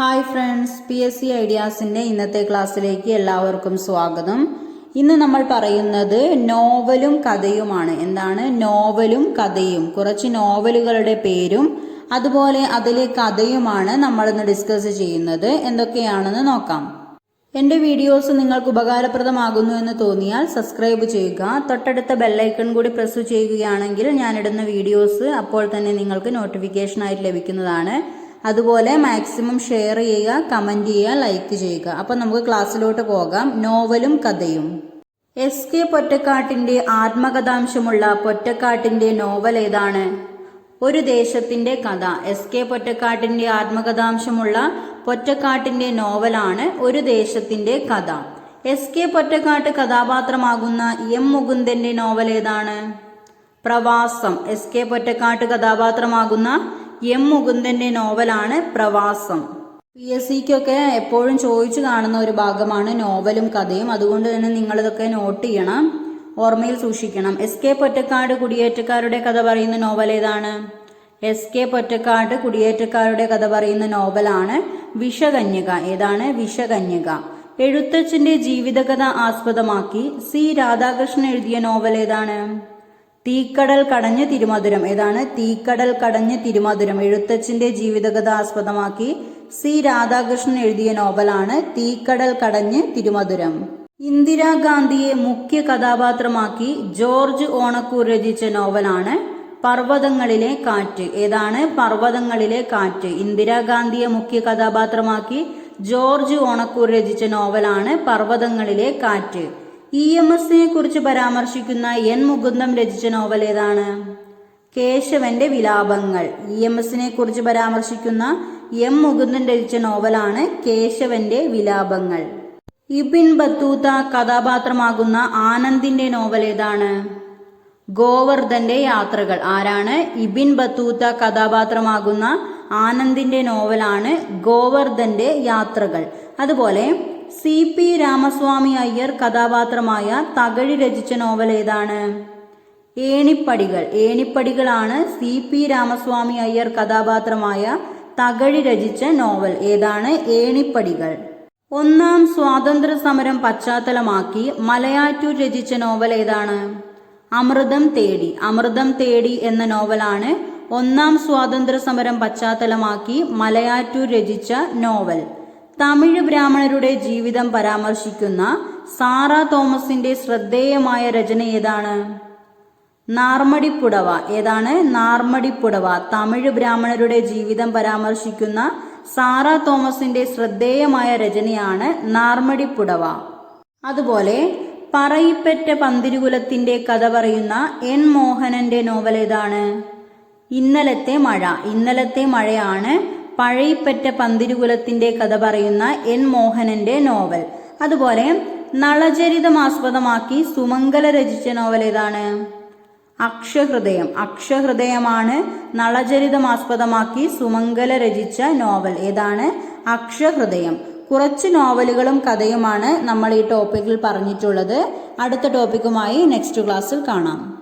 Hi friends P S C ഐഡിയാസിന്റെ ഇന്നത്തെ ക്ലാസ്സിലേക്ക് എല്ലാവർക്കും സ്വാഗതം. ഇന്ന് നമ്മൾ പറയുന്നത് നോവലും കഥയുമാണ്. എന്താണ്? നോവലും കഥയും. കുറച്ച് നോവലുകളുടെ പേരും അതുപോലെ അതിലെ കഥയുമാണ് നമ്മൾ ഇന്ന് ഡിസ്കസ് ചെയ്യുന്നത്. എന്തൊക്കെയാണെന്ന് നോക്കാം. എന്റെ വീഡിയോസ് നിങ്ങൾക്ക് ഉപകാരപ്രദമാകുന്നു എന്ന് തോന്നിയാൽ സബ്സ്ക്രൈബ് ചെയ്യുക. തൊട്ടടുത്ത ബെല്ലൈക്കൺ കൂടി പ്രസ് ചെയ്യുകയാണെങ്കിൽ ഞാനിടുന്ന വീഡിയോസ് അപ്പോൾ തന്നെ നിങ്ങൾക്ക് നോട്ടിഫിക്കേഷനായിട്ട് ലഭിക്കുന്നതാണ്. അതുപോലെ മാക്സിമം ഷെയർ ചെയ്യുക കമന്റ് ചെയ്യുക ലൈക്ക് ചെയ്യുക. അപ്പം നമുക്ക് ക്ലാസ്സിലോട്ട് പോകാം. നോവലും കഥയും. എസ് കെ പൊറ്റക്കാട്ടിന്റെ ആത്മകഥാംശമുള്ള പൊറ്റക്കാട്ടിന്റെ നോവൽ ഏതാണ്? ഒരു ദേശത്തിന്റെ കഥ. എസ് കെ പൊറ്റക്കാട്ടിന്റെ ആത്മകഥാംശമുള്ള പൊറ്റക്കാട്ടിന്റെ നോവലാണ് ഒരു ദേശത്തിന്റെ കഥ. എസ് കെ പൊറ്റക്കാട്ട് കഥാപാത്രമാകുന്ന എം മുകുന്ദന്റെ നോവൽ ഏതാണ്? പ്രവാസം. എസ് കെ പൊറ്റക്കാട്ട് കഥാപാത്രമാകുന്ന എം മുകുന്ദന്റെ നോവലാണ് പ്രവാസം. പി എസ് സിക്കൊക്കെ എപ്പോഴും ചോദിച്ചു കാണുന്ന ഒരു ഭാഗമാണ് നോവലും കഥയും. അതുകൊണ്ട് തന്നെ നിങ്ങളിതൊക്കെ നോട്ട് ചെയ്യണം. ഓർമ്മയിൽ സൂക്ഷിക്കണം. എസ് കെ പൊറ്റക്കാട് കുടിയേറ്റക്കാരുടെ കഥ പറയുന്ന നോവൽ ഏതാണ്? എസ് കെ പൊറ്റക്കാട് കുടിയേറ്റക്കാരുടെ കഥ പറയുന്ന നോവലാണ് വിഷകന്യക. ഏതാണ്? വിഷകന്യക. എഴുത്തച്ഛന്റെ ജീവിതകഥ ആസ്പദമാക്കി സി രാധാകൃഷ്ണൻ എഴുതിയ നോവൽ ഏതാണ്? തീക്കടൽ കടഞ്ഞ് തിരുമധുരം. ഏതാണ്? തീക്കടൽ കടഞ്ഞ് തിരുമധുരം. എഴുത്തച്ഛന്റെ ജീവിതകഥ ആസ്പദമാക്കി സി രാധാകൃഷ്ണൻ എഴുതിയ നോവലാണ് തീക്കടൽ കടഞ്ഞ് തിരുമധുരം. ഇന്ദിരാഗാന്ധിയെ മുഖ്യ കഥാപാത്രമാക്കി ജോർജ് ഓണക്കൂർ രചിച്ച നോവലാണ് പർവതങ്ങളിലെ കാറ്റ്. ഏതാണ്? പർവതങ്ങളിലെ കാറ്റ്. ഇന്ദിരാഗാന്ധിയെ മുഖ്യ കഥാപാത്രമാക്കി ജോർജ് ഓണക്കൂർ രചിച്ച നോവലാണ് പർവതങ്ങളിലെ കാറ്റ്. ഇ എം എസിനെ കുറിച്ച് പരാമർശിക്കുന്ന എൻ മുകുന്ദം രചിച്ച നോവൽ ഏതാണ്? കേശവന്റെ വിലാപങ്ങൾ. ഇ എം എസിനെ കുറിച്ച് പരാമർശിക്കുന്ന എം മുകുന്ദൻ രചിച്ച നോവലാണ് കേശവന്റെ വിലാപങ്ങൾ. ഇബിൻ ബത്തൂത്ത കഥാപാത്രമാകുന്ന ആനന്ദിന്റെ നോവൽ ഏതാണ്? ഗോവർദ്ധന്റെ യാത്രകൾ. ആരാണ്? ഇബിൻ ബത്തൂത്ത കഥാപാത്രമാകുന്ന ആനന്ദിന്റെ നോവലാണ് ഗോവർദ്ധന്റെ യാത്രകൾ. അതുപോലെ സി പി രാമസ്വാമി അയ്യർ കഥാപാത്രമായ തകഴി രചിച്ച നോവൽ ഏതാണ്? ഏണിപ്പടികൾ. ഏണിപ്പടികളാണ് സി പി രാമസ്വാമി അയ്യർ കഥാപാത്രമായ തകഴി രചിച്ച നോവൽ. ഏതാണ്? ഏണിപ്പടികൾ. ഒന്നാം സ്വാതന്ത്ര്യ സമരം പശ്ചാത്തലമാക്കി മലയാറ്റൂർ രചിച്ച നോവൽ ഏതാണ്? അമൃതം തേടി. അമൃതം തേടി എന്ന നോവലാണ് ഒന്നാം സ്വാതന്ത്ര്യ സമരം പശ്ചാത്തലമാക്കി മലയാറ്റൂർ രചിച്ച നോവൽ. തമിഴ് ബ്രാഹ്മണരുടെ ജീവിതം പരാമർശിക്കുന്ന സാറ തോമസിന്റെ ശ്രദ്ധേയമായ രചന ഏതാണ്? നാർമടിപ്പുടവ. ഏതാണ്? നാർമടിപ്പുടവ. തമിഴ് ബ്രാഹ്മണരുടെ ജീവിതം പരാമർശിക്കുന്ന സാറ തോമസിന്റെ ശ്രദ്ധേയമായ രചനയാണ് നാർമടിപ്പുടവ. അതുപോലെ പറയിപ്പറ്റ പന്തിരുകുലത്തിന്റെ കഥ പറയുന്ന എൻ മോഹനന്റെ നോവൽ ഏതാണ്? ഇന്നലത്തെ മഴ. ഇന്നലത്തെ മഴയാണ് പഴയിപ്പറ്റ പന്തിരുകുലത്തിന്റെ കഥ പറയുന്ന എൻ മോഹനന്റെ നോവൽ. അതുപോലെ നളചരിതം ആസ്പദമാക്കി സുമംഗല രചിച്ച നോവൽ ഏതാണ്? അക്ഷഹൃദയം. അക്ഷഹൃദയമാണ് നളചരിതം ആസ്പദമാക്കി സുമംഗല രചിച്ച നോവൽ. ഏതാണ്? അക്ഷഹൃദയം. കുറച്ച് നോവലുകളും കഥയുമാണ് നമ്മൾ ഈ ടോപ്പിക്കിൽ പറഞ്ഞിട്ടുള്ളത്. അടുത്ത ടോപ്പിക്കുമായി നെക്സ്റ്റ് ക്ലാസ്സിൽ കാണാം.